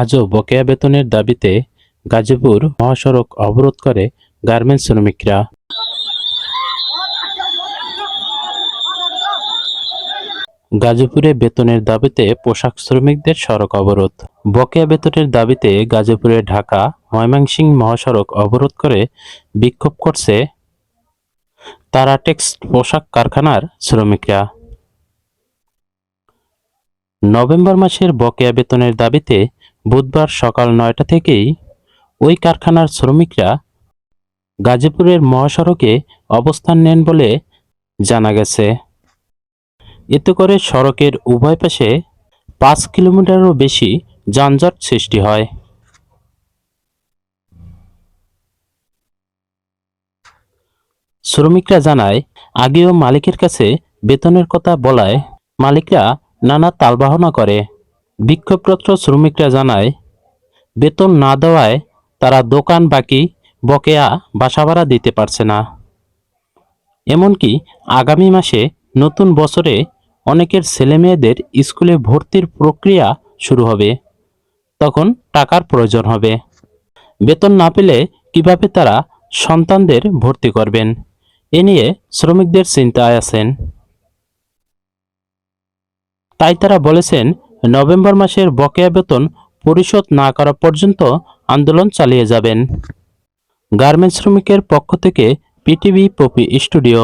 আজও বকেয়া বেতনের দাবিতে গাজীপুর মহাসড়ক অবরোধ করে গার্মেন্টস শ্রমিকরা। গাজীপুরে বেতনের দাবিতে পোশাক শ্রমিকদের সড়ক অবরোধ। বকেয়া বেতনের দাবিতে গাজীপুরে ঢাকা, ময়মনসিংহ মহাসড়ক অবরোধ করে বিক্ষোভ করছে তারা টেক্সট পোশাক কারখানার শ্রমিকরা। নভেম্বর মাসের বকেয়া বেতনের দাবিতে বুধবার সকাল নয়টা থেকেই ওই কারখানার শ্রমিকরা গাজীপুরের মহাসড়কে অবস্থান নেন বলে জানা গেছে। এতে করে সড়কের উভয় পাশে পাঁচ কিলোমিটারও বেশি যানজট সৃষ্টি হয়। শ্রমিকরা জানায়, আগেও মালিকের কাছে বেতনের কথা বলায় মালিকরা নানা তালবাহনা করে। বিক্ষোভরত শ্রমিকরা জানায়, বেতন না দেওয়ায় তারা দোকান বাকি বকেয়া বাসা ভাড়া দিতে পারছে না। এমনকি আগামী মাসে নতুন বছরে অনেকের ছেলেমেয়েদের স্কুলে ভর্তির প্রক্রিয়া শুরু হবে। তখন টাকার প্রয়োজন হবে। বেতন না পেলে কীভাবে তারা সন্তানদের ভর্তি করবেন? এ নিয়ে শ্রমিকদের চিন্তায় আছেন। তাই তারা বলেছেন, নভেম্বর মাসের বকেয়া বেতন পরিশোধ না করা পর্যন্ত আন্দোলন চালিয়ে যাবেন। গার্মেন্টস শ্রমিকের পক্ষ থেকে পিটিভি পপি স্টুডিও।